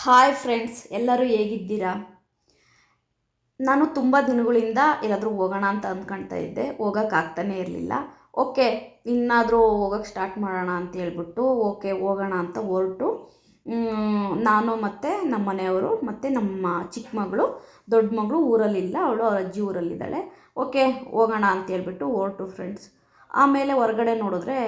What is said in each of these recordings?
Hi friends ಎಲ್ಲರೂ ಹೇಗಿದ್ದೀರಾ? ನಾನು ತುಂಬ ದಿನಗಳಿಂದ ಎಲ್ಲಾದರೂ ಹೋಗೋಣ ಅಂತ ಅಂದ್ಕೊಳ್ತಾ ಇದ್ದೆ. ಹೋಗೋಕ್ಕಾಗ್ತಾನೇ ಇರಲಿಲ್ಲ. ಓಕೆ ಇನ್ನಾದರೂ ಹೋಗೋಕ್ಕೆ ಸ್ಟಾರ್ಟ್ ಮಾಡೋಣ ಅಂತ ಹೇಳ್ಬಿಟ್ಟು ಓಕೆ ಹೋಗೋಣ ಅಂತ ಹೊರಟು. ನಾನು ಮತ್ತು ನಮ್ಮ ಮನೆಯವರು ಮತ್ತು ನಮ್ಮ ಚಿಕ್ಕ ಮಗಳು, ದೊಡ್ಡ ಮಗಳು ಊರಲ್ಲಿಲ್ಲ. ಅವಳು ಅವ್ರ ಅಜ್ಜಿ ಊರಲ್ಲಿದ್ದಾಳೆ. ಓಕೆ ಹೋಗೋಣ ಅಂತ ಹೇಳ್ಬಿಟ್ಟು ಹೊರಟು ಫ್ರೆಂಡ್ಸ್ ಆಮೇಲೆ ಹೊರಗಡೆ ನೋಡಿದ್ರೆ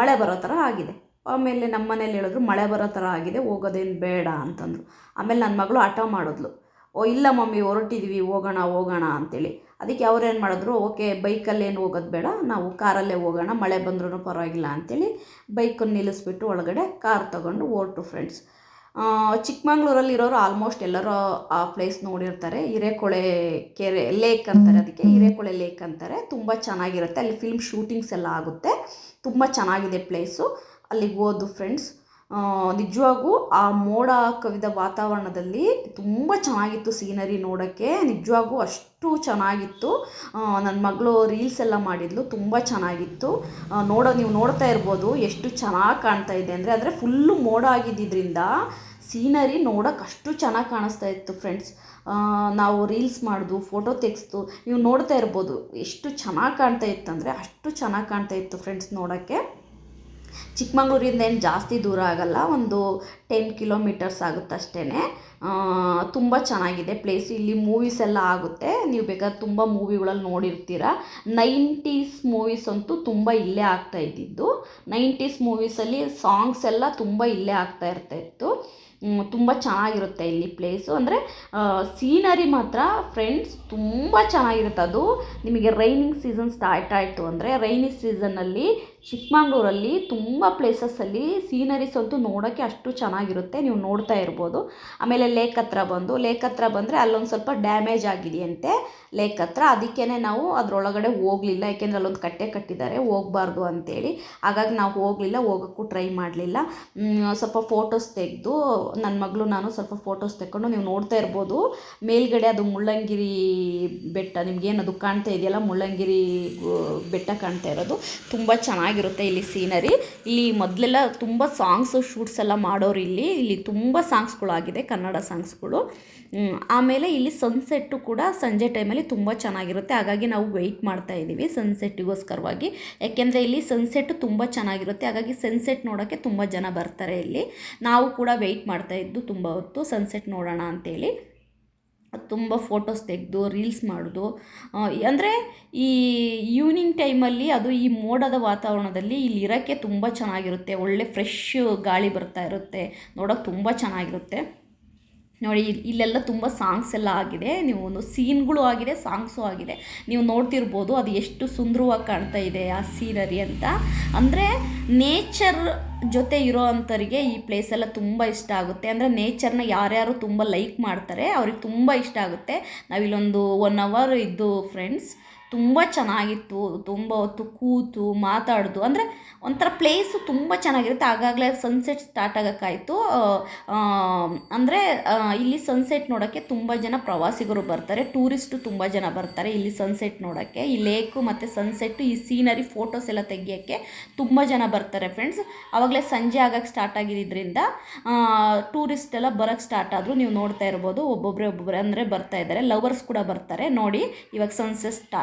ಮಳೆ ಬರೋ ಥರ ಆಗಿದೆ. ಆಮೇಲೆ ನಮ್ಮ ಮನೇಲಿ ಹೇಳಿದ್ರು, ಮಳೆ ಬರೋ ಥರ ಆಗಿದೆ, ಹೋಗೋದೇನು ಬೇಡ ಅಂತಂದರು. ಆಮೇಲೆ ನನ್ನ ಮಗಳು ಹಠ ಮಾಡಿದ್ಲು. ಓ, ಇಲ್ಲ ಮಮ್ಮಿ, ಹೊರಟಿದ್ವಿ, ಹೋಗೋಣ ಹೋಗೋಣ ಅಂತೇಳಿ. ಅದಕ್ಕೆ ಅವ್ರು ಏನು ಮಾಡಿದ್ರು, ಓಕೆ ಬೈಕಲ್ಲೇನು ಹೋಗೋದು ಬೇಡ, ನಾವು ಕಾರಲ್ಲೇ ಹೋಗೋಣ, ಮಳೆ ಬಂದ್ರೂ ಪರವಾಗಿಲ್ಲ ಅಂಥೇಳಿ ಬೈಕನ್ನು ನಿಲ್ಲಿಸ್ಬಿಟ್ಟು ಒಳಗಡೆ ಕಾರ್ ತೊಗೊಂಡು ಹೊರಟು ಫ್ರೆಂಡ್ಸ್ ಚಿಕ್ಕಮಂಗ್ಳೂರಲ್ಲಿರೋರು ಆಲ್ಮೋಸ್ಟ್ ಎಲ್ಲರೂ ಆ ಪ್ಲೇಸ್ ನೋಡಿರ್ತಾರೆ. ಹಿರೇಕೊಳೆ ಕೆರೆ ಲೇಕ್ ಅಂತಾರೆ ಅದಕ್ಕೆ, ಹಿರೇಕೊಳೆ ಲೇಕ್ ಅಂತಾರೆ. ತುಂಬ ಚೆನ್ನಾಗಿರುತ್ತೆ. ಅಲ್ಲಿ ಫಿಲ್ಮ್ ಶೂಟಿಂಗ್ಸ್ ಎಲ್ಲ ಆಗುತ್ತೆ. ತುಂಬ ಚೆನ್ನಾಗಿದೆ ಪ್ಲೇಸು ಅಲ್ಲಿಗೆ ಹೋದ್ವು ಫ್ರೆಂಡ್ಸ್ ನಿಜವಾಗೂ ಆ ಮೋಡ ಕವಿದ ವಾತಾವರಣದಲ್ಲಿ ತುಂಬ ಚೆನ್ನಾಗಿತ್ತು ಸೀನರಿ ನೋಡೋಕ್ಕೆ. ನಿಜವಾಗೂ ಅಷ್ಟು ಚೆನ್ನಾಗಿತ್ತು. ನನ್ನ ಮಗಳು ರೀಲ್ಸ್ ಎಲ್ಲ ಮಾಡಿದ್ಲು, ತುಂಬ ಚೆನ್ನಾಗಿತ್ತು. ನೋಡೋ, ನೀವು ನೋಡ್ತಾ ಇರ್ಬೋದು ಎಷ್ಟು ಚೆನ್ನಾಗಿ ಕಾಣ್ತಾ ಇದೆ ಅಂದರೆ ಅಂದರೆ ಫುಲ್ಲು ಮೋಡ ಆಗಿದ್ದರಿಂದ ಸೀನರಿ ನೋಡೋಕೆ ಅಷ್ಟು ಚೆನ್ನಾಗಿ ಕಾಣಿಸ್ತಾ ಇತ್ತು ಫ್ರೆಂಡ್ಸ್ ನಾವು ರೀಲ್ಸ್ ಮಾಡಿದ್ವು ಫೋಟೋ ತೆಗೆಸ್ತು ನೀವು ನೋಡ್ತಾ ಇರ್ಬೋದು ಎಷ್ಟು ಚೆನ್ನಾಗಿ ಕಾಣ್ತಾ ಇತ್ತು ಅಂದರೆ ಅಷ್ಟು ಚೆನ್ನಾಗಿ ಕಾಣ್ತಾ ಇತ್ತು ಫ್ರೆಂಡ್ಸ್ ನೋಡೋಕ್ಕೆ. ಚಿಕ್ಕಮಂಗ್ಳೂರಿಂದ ಏನು ಜಾಸ್ತಿ ದೂರ ಆಗಲ್ಲ, ಒಂದು ಟೆನ್ ಕಿಲೋಮೀಟರ್ಸ್ ಆಗುತ್ತೆ ಅಷ್ಟೇ ತುಂಬ ಚೆನ್ನಾಗಿದೆ ಪ್ಲೇಸ್ ಇಲ್ಲಿ ಮೂವೀಸ್ ಎಲ್ಲ ಆಗುತ್ತೆ. ನೀವು ಬೇಕಾದ್ರೆ ತುಂಬ ಮೂವಿಗಳಲ್ಲಿ ನೋಡಿರ್ತೀರ. ನೈಂಟೀಸ್ ಮೂವೀಸ್ ಅಂತೂ ತುಂಬ ಇಲ್ಲೇ ಆಗ್ತಾ ಇದ್ದಿದ್ದು. ನೈಂಟೀಸ್ ಮೂವೀಸಲ್ಲಿ ಸಾಂಗ್ಸ್ ಎಲ್ಲ ತುಂಬ ಇಲ್ಲೇ ಆಗ್ತಾ ಇರ್ತಾಯಿತ್ತು ತುಂಬ ಚೆನ್ನಾಗಿರುತ್ತೆ ಇಲ್ಲಿ ಪ್ಲೇಸು ಅಂದರೆ ಸೀನರಿ ಮಾತ್ರ ಫ್ರೆಂಡ್ಸ್ ತುಂಬ ಚೆನ್ನಾಗಿರುತ್ತೆ. ಅದು ನಿಮಗೆ ರೈನಿಂಗ್ ಸೀಸನ್ ಸ್ಟಾರ್ಟ್ ಆಯಿತು ಅಂದರೆ ರೈನಿ ಸೀಸನ್ನಲ್ಲಿ ಚಿಕ್ಕಮಂಗ್ಳೂರಲ್ಲಿ ತುಂಬ ಪ್ಲೇಸಸ್ಸಲ್ಲಿ ಸೀನರೀಸ್ ಅಂತೂ ನೋಡೋಕ್ಕೆ ಅಷ್ಟು ಚೆನ್ನಾಗಿರುತ್ತೆ, ನೀವು ನೋಡ್ತಾ ಇರ್ಬೋದು. ಆಮೇಲೆ ಲೇಕ್ ಹತ್ರ ಬಂದು ಲೇಕ್ ಹತ್ರ ಬಂದರೆ ಅಲ್ಲೊಂದು ಸ್ವಲ್ಪ ಡ್ಯಾಮೇಜ್ ಆಗಿದೆಯಂತೆ ಲೇಕ್ ಹತ್ರ. ಅದಕ್ಕೇ ನಾವು ಅದರೊಳಗಡೆ ಹೋಗಲಿಲ್ಲ, ಯಾಕೆಂದರೆ ಅಲ್ಲೊಂದು ಕಟ್ಟೆ ಕಟ್ಟಿದ್ದಾರೆ, ಹೋಗಬಾರ್ದು ಅಂತೇಳಿ. ಹಾಗಾಗಿ ನಾವು ಹೋಗಲಿಲ್ಲ, ಹೋಗೋಕ್ಕೂ ಟ್ರೈ ಮಾಡಲಿಲ್ಲ. ಸ್ವಲ್ಪ ಫೋಟೋಸ್ ತೆಗೆದು ನನ್ನ ಮಗಳು ನಾನು ಸ್ವಲ್ಪ ಫೋಟೋಸ್ ತೆಕ್ಕೊಂಡು ನೀವು ನೋಡ್ತಾ ಇರ್ಬೋದು. ಮೇಲ್ಗಡೆ ಅದು ಮುಳ್ಳಂಗಿರಿ ಬೆಟ್ಟ, ನಿಮ್ಗೇನದು ಕಾಣ್ತಾ ಇದೆಯಲ್ಲ, ಮುಳ್ಳಂಗಿರಿ ಬೆಟ್ಟ ಕಾಣ್ತಾ ಇರೋದು. ತುಂಬ ಚೆನ್ನಾಗಿರುತ್ತೆ ಇಲ್ಲಿ ಸೀನರಿ ಇಲ್ಲಿ ಮೊದಲೆಲ್ಲ ತುಂಬ ಸಾಂಗ್ಸು ಶೂಟ್ಸ್ ಎಲ್ಲ ಮಾಡೋರು ಇಲ್ಲಿ. ಇಲ್ಲಿ ತುಂಬ ಸಾಂಗ್ಸ್ಗಳಾಗಿದೆ ಕನ್ನಡ ಸಾಂಗ್ಸ್ಗಳು ಆಮೇಲೆ ಇಲ್ಲಿ ಸನ್ಸೆಟ್ಟು ಕೂಡ ಸಂಜೆ ಟೈಮಲ್ಲಿ ತುಂಬ ಚೆನ್ನಾಗಿರುತ್ತೆ. ಹಾಗಾಗಿ ನಾವು ವೆಯ್ಟ್ ಮಾಡ್ತಾ ಇದ್ದೀವಿ ಸನ್ಸೆಟ್ಟಿಗೋಸ್ಕರವಾಗಿ ಯಾಕೆಂದರೆ ಇಲ್ಲಿ ಸನ್ಸೆಟ್ಟು ತುಂಬ ಚೆನ್ನಾಗಿರುತ್ತೆ. ಹಾಗಾಗಿ ಸನ್ಸೆಟ್ ನೋಡೋಕ್ಕೆ ತುಂಬ ಜನ ಬರ್ತಾರೆ ಇಲ್ಲಿ. ನಾವು ಕೂಡ ವೆಯ್ಟ್ ಮಾಡ್ತಾ ಇದ್ದು ತುಂಬ ಹೊತ್ತು ಸನ್ಸೆಟ್ ನೋಡೋಣ ಅಂತೇಳಿ. ತುಂಬ ಫೋಟೋಸ್ ತೆಗೆದು ರೀಲ್ಸ್ ಮಾಡೋದು. ಅಂದರೆ ಈ ಈವ್ನಿಂಗ್ ಟೈಮಲ್ಲಿ ಅದು ಈ ಮೋಡದ ವಾತಾವರಣದಲ್ಲಿ ಇಲ್ಲಿ ಇರೋಕ್ಕೆ ತುಂಬ ಚೆನ್ನಾಗಿರುತ್ತೆ. ಒಳ್ಳೆ ಫ್ರೆಶ್ ಗಾಳಿ ಬರ್ತಾ ಇರುತ್ತೆ. ನೋಡೋಕೆ ತುಂಬ ಚೆನ್ನಾಗಿರುತ್ತೆ. ನೋಡಿ ಇಲ್ಲೆಲ್ಲ ತುಂಬ ಸಾಂಗ್ಸ್ ಎಲ್ಲ ಆಗಿದೆ. ನೀವು ಒಂದು ಸೀನ್ಗಳು ಆಗಿದೆ ಸಾಂಗ್ಸು ಆಗಿದೆ. ನೀವು ನೋಡ್ತಿರ್ಬೋದು ಅದು ಎಷ್ಟು ಸುಂದರವಾಗಿ ಕಾಣ್ತಾ ಇದೆ ಆ ಸೀನರಿ ಅಂತ. ಅಂದರೆ ನೇಚರ್ ಜೊತೆ ಇರೋ ಅಂಥವ್ರಿಗೆ ಈ ಪ್ಲೇಸೆಲ್ಲ ತುಂಬ ಇಷ್ಟ ಆಗುತ್ತೆ. ಅಂದರೆ ನೇಚರ್ನ ಯಾರ್ಯಾರು ತುಂಬ ಲೈಕ್ ಮಾಡ್ತಾರೆ, ಅವ್ರಿಗೆ ತುಂಬ ಇಷ್ಟ ಆಗುತ್ತೆ. ನಾವಿಲ್ಲೊಂದು ಒನ್ ಅವರ್ ಇದ್ದು ಫ್ರೆಂಡ್ಸ್ ತುಂಬ ಚೆನ್ನಾಗಿತ್ತು, ತುಂಬ ಹೊತ್ತು ಕೂತು, ಮಾತಾಡೋದು, ಅಂದರೆ ಒಂಥರ ಪ್ಲೇಸು ತುಂಬ ಚೆನ್ನಾಗಿರುತ್ತೆ. ಆಗಾಗಲೇ ಸನ್ಸೆಟ್ ಸ್ಟಾರ್ಟ್ ಆಗೋಕ್ಕಾಯಿತು. ಅಂದರೆ ಇಲ್ಲಿ ಸನ್ಸೆಟ್ ನೋಡೋಕ್ಕೆ ತುಂಬ ಜನ ಪ್ರವಾಸಿಗರು ಬರ್ತಾರೆ ಟೂರಿಸ್ಟು ತುಂಬ ಜನ ಬರ್ತಾರೆ ಇಲ್ಲಿ ಸನ್ಸೆಟ್ ನೋಡೋಕ್ಕೆ. ಈ ಲೇಕು ಮತ್ತು ಸನ್ಸೆಟ್ಟು ಈ ಸೀನರಿ ಫೋಟೋಸ್ ಎಲ್ಲ ತೆಗಿಯೋಕ್ಕೆ ತುಂಬ ಜನ ಬರ್ತಾರೆ ಫ್ರೆಂಡ್ಸ್ ಆವಾಗಲೇ ಸಂಜೆ ಆಗೋಕ್ಕೆ ಸ್ಟಾರ್ಟ್ ಆಗಿದ್ದರಿಂದ ಟೂರಿಸ್ಟ್ ಎಲ್ಲ ಬರೋಕ್ಕೆ ಸ್ಟಾರ್ಟ್ ಆದರೂ ನೀವು ನೋಡ್ತಾ ಇರ್ಬೋದು. ಒಬ್ಬೊಬ್ಬರೇ ಒಬ್ಬೊಬ್ಬರೇ ಅಂದರೆ ಬರ್ತಾ ಇದ್ದಾರೆ. ಲವರ್ಸ್ ಕೂಡ ಬರ್ತಾರೆ. ನೋಡಿ, ಇವಾಗ ಸನ್ಸೆಟ್ ಸ್ಟಾ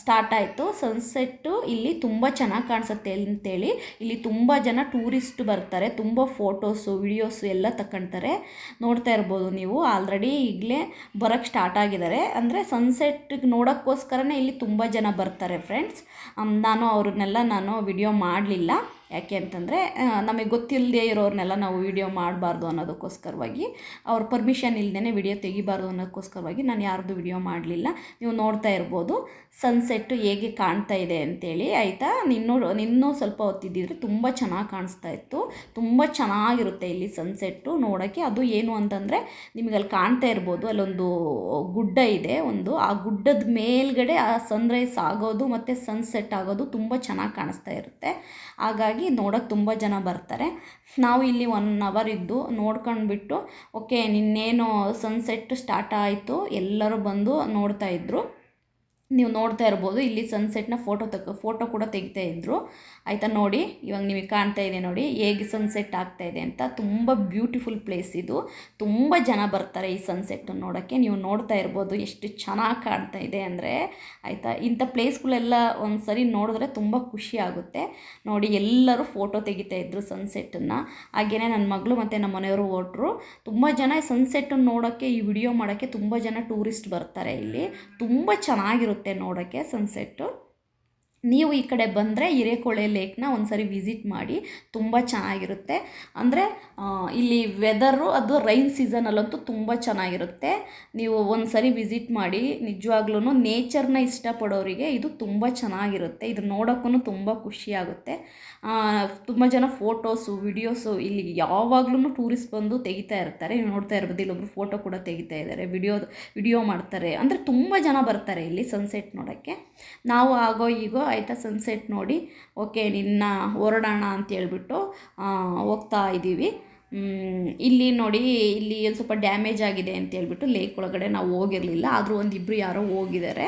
ಸ್ಟಾರ್ಟ್ ಆಯಿತು. ಸನ್ಸೆಟ್ಟು ಇಲ್ಲಿ ತುಂಬ ಚೆನ್ನಾಗಿ ಕಾಣಿಸುತ್ತೆ ಅಂತೇಳಿ. ಇಲ್ಲಿ ತುಂಬ ಜನ ಟೂರಿಸ್ಟ್ ಬರ್ತಾರೆ. ತುಂಬ ಫೋಟೋಸು ವಿಡಿಯೋಸು ಎಲ್ಲ ತಗೊಳ್ತಾರೆ ನೋಡ್ತಾ ಇರ್ಬೋದು ನೀವು. ಆಲ್ರೆಡಿ ಈಗಲೇ ಬರೋಕ್ಕೆ ಸ್ಟಾರ್ಟ್ ಆಗಿದ್ದಾರೆ. ಅಂದರೆ ಸನ್ಸೆಟ್ಗೆ ನೋಡೋಕ್ಕೋಸ್ಕರನೇ ಇಲ್ಲಿ ತುಂಬ ಜನ ಬರ್ತಾರೆ ಫ್ರೆಂಡ್ಸ್ ನಾನು ಅವ್ರನ್ನೆಲ್ಲ ನಾನು ವಿಡಿಯೋ ಮಾಡಲಿಲ್ಲ. ಯಾಕೆ ಅಂತಂದರೆ ನಮಗೆ ಗೊತ್ತಿಲ್ಲದೆ ಇರೋರನ್ನೆಲ್ಲ ನಾವು ವಿಡಿಯೋ ಮಾಡಬಾರ್ದು ಅನ್ನೋದಕ್ಕೋಸ್ಕರವಾಗಿ, ಅವ್ರ ಪರ್ಮಿಷನ್ ಇಲ್ಲದೇ ವಿಡಿಯೋ ತೆಗಿಬಾರ್ದು ಅನ್ನೋದಕ್ಕೋಸ್ಕರವಾಗಿ ನಾನು ಯಾರ್ದು ವಿಡಿಯೋ ಮಾಡಲಿಲ್ಲ. ನೀವು ನೋಡ್ತಾ ಇರ್ಬೋದು. ಸನ್ಸೆಟ್ಟು ಹೇಗೆ ಕಾಣ್ತಾ ಇದೆ ಅಂತೇಳಿ ಆಯಿತಾ? ನಿನ್ನೂ ನಿನ್ನೂ ಸ್ವಲ್ಪ ಹೊತ್ತಿದ್ದಿದ್ರೆ ತುಂಬ ಚೆನ್ನಾಗಿ ಕಾಣಿಸ್ತಾ ಇತ್ತು. ತುಂಬ ಚೆನ್ನಾಗಿರುತ್ತೆ ಇಲ್ಲಿ ಸನ್ಸೆಟ್ಟು ನೋಡೋಕ್ಕೆ. ಅದು ಏನು ಅಂತಂದರೆ ನಿಮಗೆ ಅಲ್ಲಿ ಕಾಣ್ತಾ ಇರ್ಬೋದು, ಅಲ್ಲೊಂದು ಗುಡ್ಡ ಇದೆ ಒಂದು. ಆ ಗುಡ್ಡದ ಮೇಲ್ಗಡೆ ಆ ಸನ್ರೈಸ್ ಆಗೋದು ಮತ್ತು ಸನ್ಸೆಟ್ ಆಗೋದು ತುಂಬ ಚೆನ್ನಾಗಿ ಕಾಣಿಸ್ತಾ ಇರುತ್ತೆ. ಹಾಗಾಗಿ ನೋಡೋಕ್ಕೆ ತುಂಬ ಜನ ಬರ್ತಾರೆ. ನಾವು ಇಲ್ಲಿ ಒನ್ ಅವರ್ ಇದ್ದು ನೋಡ್ಕೊಂಡ್ಬಿಟ್ಟು, ಓಕೆ, ನಿನ್ನೇನು ಸನ್ಸೆಟ್ ಸ್ಟಾರ್ಟ್ ಆಯಿತು, ಎಲ್ಲರೂ ಬಂದು ನೋಡ್ತಾ ಇದ್ದರು ನೀವು ನೋಡ್ತಾ ಇರ್ಬೋದು. ಇಲ್ಲಿ ಸನ್ಸೆಟ್ನ ಫೋಟೋ ತಗ ಫೋಟೋ ಕೂಡ ತೆಗಿತಾ ಇದ್ದರು ಆಯಿತಾ ನೋಡಿ, ಇವಾಗ ನಿಮಗೆ ಕಾಣ್ತಾ ಇದೆ ನೋಡಿ, ಹೇಗೆ ಸನ್ಸೆಟ್ ಆಗ್ತಾ ಇದೆ ಅಂತ. ತುಂಬ ಬ್ಯೂಟಿಫುಲ್ ಪ್ಲೇಸ್ ಇದು. ತುಂಬ ಜನ ಬರ್ತಾರೆ ಈ ಸನ್ಸೆಟ್ ನೋಡೋಕ್ಕೆ. ನೀವು ನೋಡ್ತಾ ಇರ್ಬೋದು ಎಷ್ಟು ಚೆನ್ನಾಗಿ ಕಾಣ್ತಾ ಇದೆ ಅಂದರೆ. ಆಯಿತಾ, ಇಂಥ ಪ್ಲೇಸ್ಗಳೆಲ್ಲ ಒಂದು ಸರಿ ನೋಡಿದ್ರೆ ತುಂಬ ಖುಷಿ ಆಗುತ್ತೆ. ನೋಡಿ, ಎಲ್ಲರೂ ಫೋಟೋ ತೆಗಿತಾ ಇದ್ರು ಸನ್ಸೆಟ್ಟನ್ನು ಹಾಗೆಯೇ ನನ್ನ ಮಗಳು ಮತ್ತು ನಮ್ಮ ಮನೆಯವರು ಹೊರಟರು. ತುಂಬ ಜನ ಸನ್ಸೆಟ್ಟನ್ನು ನೋಡೋಕ್ಕೆ, ಈ ವಿಡಿಯೋ ಮಾಡೋಕ್ಕೆ ತುಂಬ ಜನ ಟೂರಿಸ್ಟ್ ಬರ್ತಾರೆ ಇಲ್ಲಿ. ತುಂಬ ಚೆನ್ನಾಗಿರುತ್ತೆ ನೋಡೋಕ್ಕೆ ಸನ್ಸೆಟ್ಟು ನೀವು ಈ ಕಡೆ ಬಂದರೆ ಹಿರೇಕೊಳೆ ಲೇಕ್ನ ಒಂದು ಸರಿ ವಿಸಿಟ್ ಮಾಡಿ, ತುಂಬ ಚೆನ್ನಾಗಿರುತ್ತೆ. ಅಂದರೆ ಇಲ್ಲಿ ವೆದರು ಅದು ರೈನ್ ಸೀಸನಲ್ಲಂತೂ ತುಂಬ ಚೆನ್ನಾಗಿರುತ್ತೆ. ನೀವು ಒಂದು ಸರಿ ವಿಸಿಟ್ ಮಾಡಿ ನಿಜವಾಗ್ಲೂ ನೇಚರ್ನ ಇಷ್ಟಪಡೋರಿಗೆ ಇದು ತುಂಬ ಚೆನ್ನಾಗಿರುತ್ತೆ. ಇದು ನೋಡೋಕ್ಕೂ ತುಂಬ ಖುಷಿಯಾಗುತ್ತೆ. ತುಂಬ ಜನ ಫೋಟೋಸು ವಿಡಿಯೋಸು ಇಲ್ಲಿ ಯಾವಾಗ್ಲೂ ಟೂರಿಸ್ಟ್ ಬಂದು ತೆಗಿತಾ ಇರ್ತಾರೆ. ನೀವು ನೋಡ್ತಾ ಇರ್ಬೋದು, ಇಲ್ಲೊಬ್ರು ಫೋಟೋ ಕೂಡ ತೆಗಿತಾ ಇದ್ದಾರೆ ವಿಡಿಯೋ ವಿಡಿಯೋ ಮಾಡ್ತಾರೆ. ಅಂದರೆ ತುಂಬ ಜನ ಬರ್ತಾರೆ ಇಲ್ಲಿ ಸನ್ಸೆಟ್ ನೋಡೋಕ್ಕೆ. ನಾವು ಆಗೋ, ಈಗೋ ಆಯಿತಾ ಸನ್ಸೆಟ್ ನೋಡಿ. ಓಕೆ ನಿನ್ನ ಹೊರಡೋಣ ಅಂತ ಹೇಳ್ಬಿಟ್ಟು ಹೋಗ್ತಾ ಇದ್ದೀವಿ ಇಲ್ಲಿ ನೋಡಿ, ಇಲ್ಲಿ ಒಂದು ಸ್ವಲ್ಪ ಡ್ಯಾಮೇಜ್ ಆಗಿದೆ ಅಂತ ಹೇಳ್ಬಿಟ್ಟು ಲೇಕ್ ಒಳಗಡೆ ನಾವು ಹೋಗಿರಲಿಲ್ಲ. ಆದರೂ ಒಂದಿಬ್ಬರು ಯಾರೋ ಹೋಗಿದ್ದಾರೆ.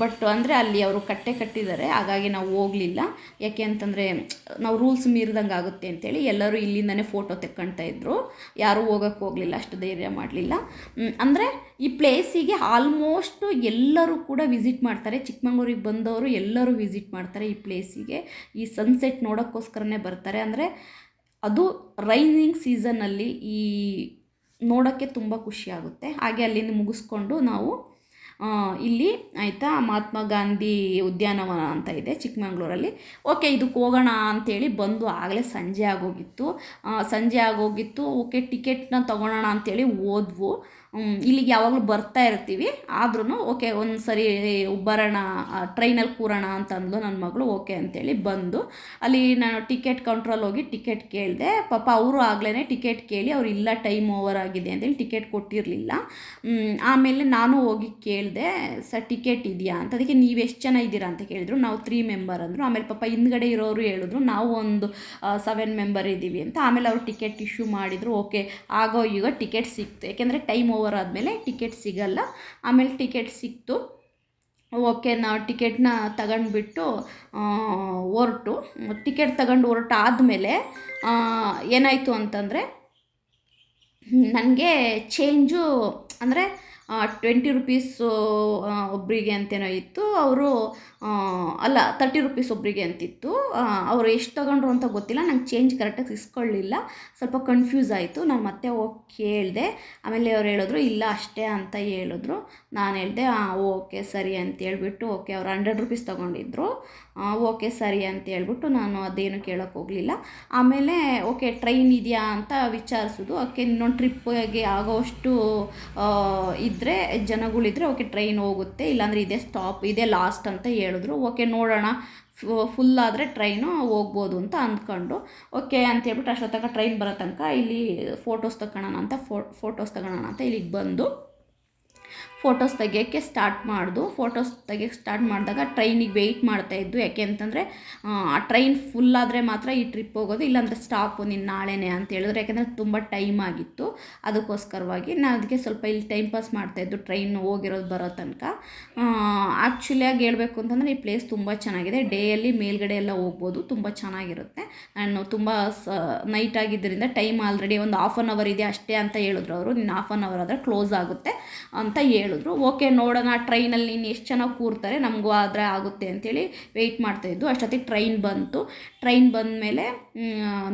ಬಟ್ ಅಂದರೆ ಅಲ್ಲಿ ಅವರು ಕಟ್ಟೆ ಕಟ್ಟಿದ್ದಾರೆ. ಹಾಗಾಗಿ ನಾವು ಹೋಗಲಿಲ್ಲ. ಯಾಕೆ ಅಂತಂದರೆ, ನಾವು ರೂಲ್ಸ್ ಮೀರಿದಂಗೆ ಆಗುತ್ತೆ ಅಂತೇಳಿ ಎಲ್ಲರೂ ಇಲ್ಲಿಂದನೇ ಫೋಟೋ ತೆಕ್ಕೊಳ್ತಾ ಇದ್ದರು ಯಾರೂ ಹೋಗೋಕ್ಕೆ ಹೋಗಲಿಲ್ಲ, ಅಷ್ಟು ಧೈರ್ಯ ಮಾಡಲಿಲ್ಲ. ಅಂದರೆ ಈ ಪ್ಲೇಸಿಗೆ ಆಲ್ಮೋಸ್ಟು ಎಲ್ಲರೂ ಕೂಡ ವಿಸಿಟ್ ಮಾಡ್ತಾರೆ. ಚಿಕ್ಕಮಂಗ್ಳೂರಿಗೆ ಬಂದವರು ಎಲ್ಲರೂ ವಿಸಿಟ್ ಮಾಡ್ತಾರೆ ಈ ಪ್ಲೇಸಿಗೆ ಈ ಸನ್ಸೆಟ್ ನೋಡೋಕ್ಕೋಸ್ಕರನೇ ಬರ್ತಾರೆ. ಅಂದರೆ ಅದು ರೈನಿಂಗ್ ಸೀಸನ್ನಲ್ಲಿ ಈ ನೋಡೋಕ್ಕೆ ತುಂಬ ಖುಷಿಯಾಗುತ್ತೆ. ಹಾಗೆ ಅಲ್ಲಿಂದ ಮುಗಿಸ್ಕೊಂಡು ನಾವು ಇಲ್ಲಿ ಆಯಿತಾ ಮಹಾತ್ಮ ಗಾಂಧಿ ಉದ್ಯಾನವನ ಅಂತ ಇದೆ ಚಿಕ್ಕಮಂಗ್ಳೂರಲ್ಲಿ. ಓಕೆ, ಇದಕ್ಕೆ ಹೋಗೋಣ ಅಂಥೇಳಿ ಬಂದು ಆಗಲೇ ಸಂಜೆ ಆಗೋಗಿತ್ತು. ಸಂಜೆ ಆಗೋಗಿತ್ತು. ಓಕೆ, ಟಿಕೆಟ್ನ ತೊಗೊಳೋಣ ಅಂಥೇಳಿ ಹೋದ್ವು. ಇಲ್ಲಿಗೆ ಯಾವಾಗಲೂ ಬರ್ತಾ ಇರ್ತೀವಿ. ಆದ್ರೂ ಓಕೆ ಒಂದು ಸರಿ ಬರೋಣ ಟ್ರೈನಲ್ಲಿ ಕೂರೋಣ ಅಂತ ಅಂದ್ಲು ನನ್ನ ಮಗಳು ಓಕೆ ಅಂತೇಳಿ ಬಂದು. ಅಲ್ಲಿ ನಾನು ಟಿಕೆಟ್ ಕೌಂಟ್ರಲ್ಲಿ ಹೋಗಿ ಟಿಕೆಟ್ ಕೇಳಿದೆ. ಪಾಪ ಅವರು ಆಗಲೇ ಟಿಕೆಟ್ ಕೇಳಿ, ಅವ್ರು ಇಲ್ಲ ಟೈಮ್ ಓವರ್ ಆಗಿದೆ ಅಂತೇಳಿ ಟಿಕೆಟ್ ಕೊಟ್ಟಿರಲಿಲ್ಲ. ಆಮೇಲೆ ನಾನು ಹೋಗಿ ಕೇಳಿದೆ, ಸರ್ ಟಿಕೆಟ್ ಇದೆಯಾ? ಅಂತ. ಅದಕ್ಕೆ ನೀವು ಎಷ್ಟು ಜನ ಇದ್ದೀರಾ ಅಂತ ಕೇಳಿದ್ರು. ನಾವು ತ್ರೀ ಮೆಂಬರ್ ಅಂದರು. ಆಮೇಲೆ ಪಾಪ ಹಿಂದ್ಗಡೆ ಇರೋರು ಹೇಳಿದ್ರು, ನಾವು ಒಂದು ಸೆವೆನ್ ಮೆಂಬರ್ ಇದ್ದೀವಿ ಅಂತ. ಆಮೇಲೆ ಅವರು ಟಿಕೆಟ್ ಇಶ್ಯೂ ಮಾಡಿದರು. ಓಕೆ ಆಗೋ ಈಗ ಟಿಕೆಟ್ ಸಿಕ್ತು. ಯಾಕೆಂದರೆ ಟೈಮ್ ಓವರ್ ಆದಮೇಲೆ ಟಿಕೆಟ್ ಸಿಗಲ್ಲ. ಆಮೇಲೆ ಟಿಕೆಟ್ ಸಿಕ್ತು. ಓಕೆ ನಾವು ಟಿಕೆಟ್ನ ತಗೊಂಡ್ಬಿಟ್ಟು ಹೊರಟು. ಟಿಕೆಟ್ ತಗೊಂಡು ಹೊರಟಾದಮೇಲೆ ಏನಾಯಿತು ಅಂತಂದರೆ, ನನಗೆ ಚೇಂಜು ಅಂದರೆ ಟ್ವೆಂಟಿ ರುಪೀಸು ಒಬ್ಬರಿಗೆ ಅಂತೇನೋ ಇತ್ತು. ಅವರು ಅಲ್ಲ ತರ್ಟಿ ರುಪೀಸ್ ಒಬ್ಬರಿಗೆ ಅಂತಿತ್ತು. ಅವರು ಎಷ್ಟು ತಗೊಂಡ್ರು ಅಂತ ಗೊತ್ತಿಲ್ಲ. ನಂಗೆ ಚೇಂಜ್ ಕರೆಕ್ಟಾಗಿ ಇಸ್ಕೊಳ್ಳಿಲ್ಲ ಸ್ವಲ್ಪ ಕನ್ಫ್ಯೂಸ್ ಆಯಿತು. ನಾನು ಮತ್ತೆ ಹೋಗಿ ಕೇಳಿದೆ. ಆಮೇಲೆ ಅವ್ರು ಹೇಳಿದ್ರು, ಇಲ್ಲ, ಅಷ್ಟೇ ಅಂತ ಹೇಳಿದ್ರು. ನಾನು ಹೇಳಿದೆ ಹಾಂ ಓಕೆ, ಸರಿ ಅಂತ ಹೇಳ್ಬಿಟ್ಟು, ಓಕೆ, ಅವ್ರು ಹಂಡ್ರೆಡ್ ರುಪೀಸ್ ತೊಗೊಂಡಿದ್ರು. ಓಕೆ, ಸರಿ ಅಂತ ಹೇಳ್ಬಿಟ್ಟು ನಾನು ಅದೇನು ಕೇಳೋಕ್ಕೆ ಹೋಗಲಿಲ್ಲ. ಆಮೇಲೆ, ಓಕೆ ಟ್ರೈನ್ ಇದೆಯಾ? ಅಂತ ವಿಚಾರಿಸೋದು. ಓಕೆ ಇನ್ನೊಂದು ಟ್ರಿಪ್ಪಿಗೆ ಆಗೋಷ್ಟು ಇದ್ದರೆ ಜನಗಳಿದ್ರೆ, ಓಕೆ ಟ್ರೈನ್ ಹೋಗುತ್ತೆ. ಇಲ್ಲಾಂದರೆ ಇದೇ ಸ್ಟಾಪ್ ಇದೇ ಲಾಸ್ಟ್ ಅಂತ ಹೇಳಿದ್ರು. ಓಕೆ ನೋಡೋಣ. ಫುಲ್ ಆದರೆ ಟ್ರೈನು ಹೋಗ್ಬೋದು ಅಂತ ಅಂದ್ಕೊಂಡು. ಓಕೆ ಅಂತೇಳ್ಬಿಟ್ಟು ತನಕ ಟ್ರೈನ್ ಬರೋ ತನಕ ಇಲ್ಲಿ ಫೋಟೋಸ್ ತಗೊಳ್ಳೋಣ ಅಂತ ಫೋಟೋಸ್ ತಗೊಳ್ಳೋಣ ಅಂತ ಇಲ್ಲಿಗೆ ಬಂದು. ಫೋಟೋಸ್ ತೆಗೆಯೋಕ್ಕೆ ಸ್ಟಾರ್ಟ್ ಮಾಡ್ದು ಫೋಟೋಸ್ ತೆಗಿಯೋಕ್ಕೆ ಸ್ಟಾರ್ಟ್ ಮಾಡಿದಾಗ ಟ್ರೈನಿಗೆ ವೆಯ್ಟ್ ಮಾಡ್ತಾಯಿದ್ದು ಯಾಕೆ ಅಂತಂದರೆ, ಆ ಟ್ರೈನ್ ಫುಲ್ ಆದರೆ ಮಾತ್ರ ಈ ಟ್ರಿಪ್ ಹೋಗೋದು, ಇಲ್ಲಾಂದರೆ ಸ್ಟಾಪು ನಿನ್ನ ನಾಳೆನೇ ಅಂತ ಹೇಳಿದ್ರು. ಯಾಕೆಂದರೆ ತುಂಬ ಟೈಮ್ ಆಗಿತ್ತು. ಅದಕ್ಕೋಸ್ಕರವಾಗಿ ನಾನು ಅದಕ್ಕೆ ಸ್ವಲ್ಪ ಇಲ್ಲಿ ಟೈಮ್ ಪಾಸ್ ಮಾಡ್ತಾ ಇದ್ದು ಟ್ರೈನ್ ಹೋಗಿರೋದು ಬರೋ ತನಕ. ಆ್ಯಕ್ಚುಲಿಯಾಗಿ ಹೇಳಬೇಕು ಅಂತಂದರೆ ಈ ಪ್ಲೇಸ್ ತುಂಬ ಚೆನ್ನಾಗಿದೆ. ಡೇಯಲ್ಲಿ ಮೇಲ್ಗಡೆ ಎಲ್ಲ ಹೋಗ್ಬೋದು, ತುಂಬ ಚೆನ್ನಾಗಿರುತ್ತೆ. ನಾನು ತುಂಬ ಸ ನೈಟ್ ಆಗಿದ್ದರಿಂದ ಟೈಮ್ ಆಲ್ರೆಡಿ ಒಂದು ಹಾಫ್ ಆನ್ ಅವರ್ ಇದೆ ಅಷ್ಟೇ ಅಂತ ಹೇಳಿದ್ರು ಅವರು. ನಿನ್ನ ಹಾಫ್ ಆನ್ ಅವರ್ ಆದರೆ ಕ್ಲೋಸ್ ಆಗುತ್ತೆ ಅಂತ ಹೇಳಿದ್ರು ಓಕೆ, ನೋಡೋಣ, ಟ್ರೈನಲ್ಲಿ ನೀನು ಎಷ್ಟು ಚೆನ್ನಾಗಿ ಕೂರ್ತಾರೆ, ನಮಗೂ ಆದರೆ ಆಗುತ್ತೆ ಅಂತೇಳಿ ವೆಯ್ಟ್ ಮಾಡ್ತಾಯಿದ್ದು ಅಷ್ಟೊತ್ತಿಗೆ ಟ್ರೈನ್ ಬಂತು. ಟ್ರೈನ್ ಬಂದ ಮೇಲೆ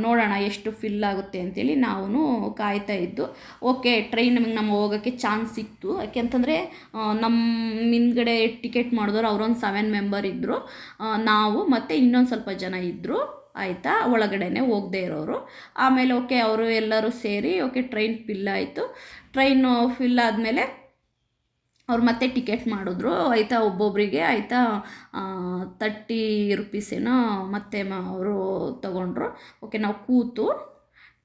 ನೋಡೋಣ ಎಷ್ಟು ಫಿಲ್ ಆಗುತ್ತೆ ಅಂತೇಳಿ ನಾವು ಕಾಯ್ತಾ ಇದ್ದು, ಓಕೆ ಟ್ರೈನ್ ನಮಗೆ ನಮ್ಮ ಹೋಗೋಕ್ಕೆ ಚಾನ್ಸ್ ಸಿಕ್ತು. ಯಾಕೆಂತಂದರೆ ನಮ್ಮ ಹಿಂದ್ಗಡೆ ಟಿಕೆಟ್ ಮಾಡಿದವರು ಅವರೊಂದು ಸೆವೆನ್ ಮೆಂಬರ್ ಇದ್ದರು ನಾವು ಮತ್ತು ಇನ್ನೊಂದು ಸ್ವಲ್ಪ ಜನ ಇದ್ದರು ಆಯಿತಾ? ಒಳಗಡೆನೆ ಹೋಗದೆ ಇರೋರು. ಆಮೇಲೆ, ಓಕೆ, ಅವರು ಎಲ್ಲರೂ ಸೇರಿ, ಓಕೆ ಟ್ರೈನ್ ಫಿಲ್ ಆಯಿತು. ಟ್ರೈನು ಫಿಲ್ ಆದಮೇಲೆ ಅವ್ರು ಮತ್ತೆ ಟಿಕೆಟ್ ಮಾಡಿದ್ರು. ಆಯಿತಾ ಒಬ್ಬೊಬ್ಬರಿಗೆ ಆಯಿತಾ ತರ್ಟಿ ರುಪೀಸೇನೋ ಮತ್ತೆ ಅವರು ತೊಗೊಂಡ್ರು. ಓಕೆ ನಾವು ಕೂತು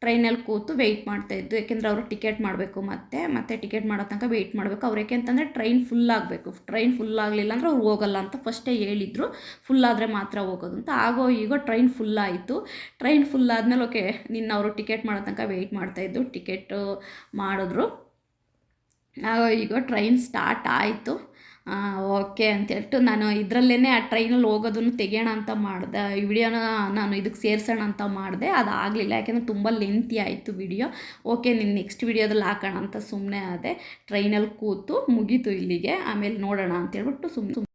ಟ್ರೈನಲ್ಲಿ ಕೂತು ವೆಯ್ಟ್ ಮಾಡ್ತಾಯಿದ್ದು ಯಾಕೆಂದರೆ ಅವರು ಟಿಕೆಟ್ ಮಾಡಬೇಕು ಮತ್ತೆ ಮತ್ತೆ ಟಿಕೆಟ್ ಮಾಡೋ ತನಕ ವೆಯ್ಟ್ ಮಾಡಬೇಕು. ಅವ್ರು ಯಾಕೆ ಅಂತಂದರೆ ಟ್ರೈನ್ ಫುಲ್ ಆಗಬೇಕು. ಟ್ರೈನ್ ಫುಲ್ ಆಗಲಿಲ್ಲ ಅಂದರೆ ಅವ್ರು ಹೋಗಲ್ಲ ಅಂತ ಫಸ್ಟೇ ಹೇಳಿದ್ರು. ಫುಲ್ ಆದರೆ ಮಾತ್ರ ಹೋಗೋದು ಅಂತ. ಆಗೋ ಈಗ ಟ್ರೈನ್ ಫುಲ್ ಆಯಿತು. ಟ್ರೈನ್ ಫುಲ್ ಆದಮೇಲೆ ಓಕೆ ನಿನ್ನ ಅವರು ಟಿಕೆಟ್ ಮಾಡೋ ತನಕ ವೆಯ್ಟ್ ಮಾಡ್ತಾಯಿದ್ದು ಟಿಕೆಟ್ ಮಾಡಿದ್ರು. ಈಗ ಟ್ರೈನ್ ಸ್ಟಾರ್ಟ್ ಆಯಿತು. ಓಕೆ ಅಂತೇಳ್ಬಿಟ್ಟು ನಾನು ಇದರಲ್ಲೇ ಆ ಟ್ರೈನಲ್ಲಿ ಹೋಗೋದನ್ನು ತೆಗೆಯೋಣ ಅಂತ ಮಾಡಿದೆ. ಈ ವಿಡಿಯೋನ ನಾನು ಇದಕ್ಕೆ ಸೇರಿಸೋಣ ಅಂತ ಮಾಡಿದೆ. ಅದು ಆಗಲಿಲ್ಲ. ಯಾಕೆಂದರೆ ತುಂಬ ಲೆಂತಿ ಆಯಿತು ವಿಡಿಯೋ ಓಕೆ ನಿನ್ನ ನೆಕ್ಸ್ಟ್ ವಿಡಿಯೋದಲ್ಲಿ ಹಾಕೋಣ ಅಂತ ಸುಮ್ಮನೆ ಆದೆ. ಟ್ರೈನಲ್ಲಿ ಕೂತು ಮುಗೀತು ಇಲ್ಲಿಗೆ. ಆಮೇಲೆ ನೋಡೋಣ ಅಂತೇಳ್ಬಿಟ್ಟು ಸುಮ್ಮನೆ